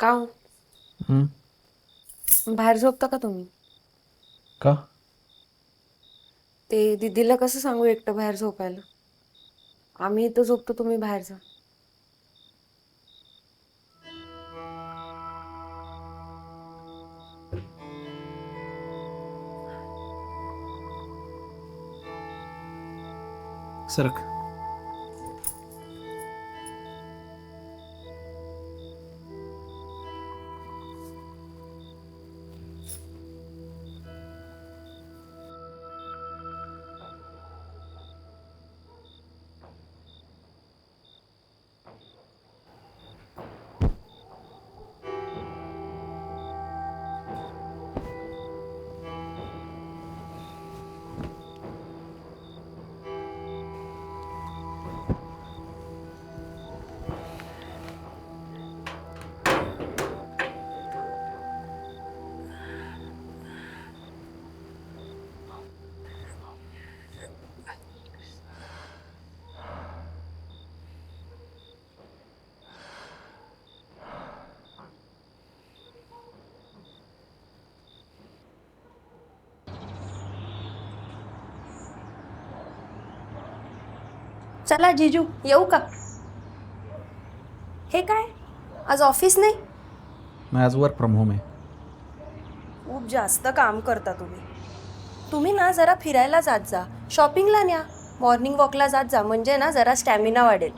का हो? हं? बाहेर झोपता का तुम्ही? का? ते दीदीला कसं सांगू एकटं बाहेर झोपायला? आम्ही इथं झोपतो तुम्ही बाहेर जा. सरक. चला जिजू येऊ का? हे काय? आज ऑफिस नाही? नाही आज वर्क फ्रॉम होम आहे. खूप जास्त काम करता तुम्ही. तुम्ही ना जरा फिरायला जात जा. शॉपिंगला न्या. मॉर्निंग वॉकला जात जा. म्हणजे ना जरा स्टॅमिना वाढेल.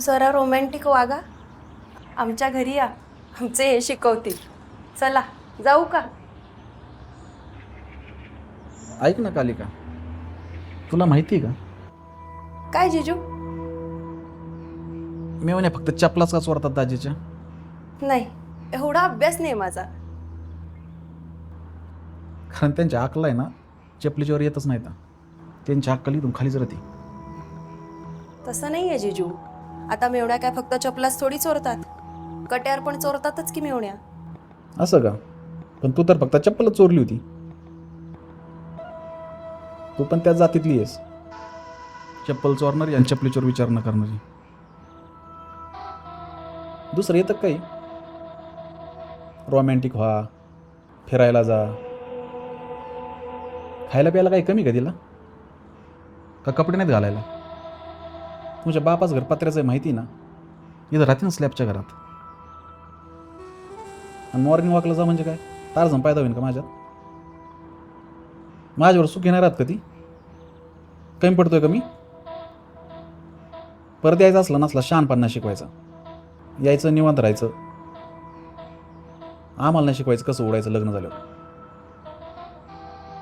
जरा रोमॅन्टिक वागा. आमच्या घरी या. आमचे हे शिकवतील. चला जाऊ का? ऐक ना कालिका. तुला माहिती आहे का? काय जिजू? मी म्हणे फक्त चपलाच का चोरतात दाजीच्या? नाही एवढा अभ्यास नाही माझा. कारण त्यांच्या अकला आहे ना चपलीच्यावर येतच नाही तर. त्यांची अक्कल इथून खालीच राहते. तसं नाही आहे जिजू. आता मेवण्या काय फक्त चपलाच थोडी चोरतात. कट्यार पण चोरतातच की मेवण्या. असं का? पण तू तर फक्त चप्पलच चोरली होती. तू पण त्याच जातीतली आहेस. चप्पल चोरणारी आणि चपलीचोर विचार न करणारी. दुसरं येतं काही? रोमॅन्टिक व्हा फिरायला जा. खायला प्यायला काही कमी का तिला? का कपडे नाहीत घालायला? तुमच्या बापाच घर पत्र्याचं आहे माहिती ना? इथं राहते ना स्लॅबच्या घरात. आणि मॉर्निंग वॉकला जा म्हणजे काय? तारजण पायदा होईन का माझ्यात? माझ्यावर सुखी नाही राहत का ती? कमी पडतोय का मी? परत यायचं असलं नसला शहाणपणा शिकवायचा. यायचं निवांत राहायचं. आम्हाला नाही शिकवायचं कसं उडायचं लग्न झाल्यावर.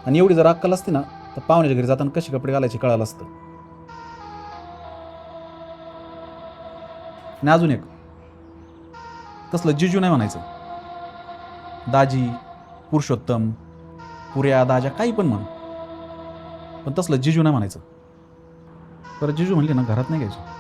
आणि एवढी जर अक्कल असती ना तर पाहुण्याच्या घरी जाताना कशी कपडे घालायचे कळालं असतं. आणि अजून एक. तसलं जिजू नाही म्हणायचं. दाजी पुरुषोत्तम पुऱ्या दाजा काही पण म्हण. पण तसलं जिजू नाही म्हणायचं. परत जिजू म्हणली ना घरात नाही घ्यायचं.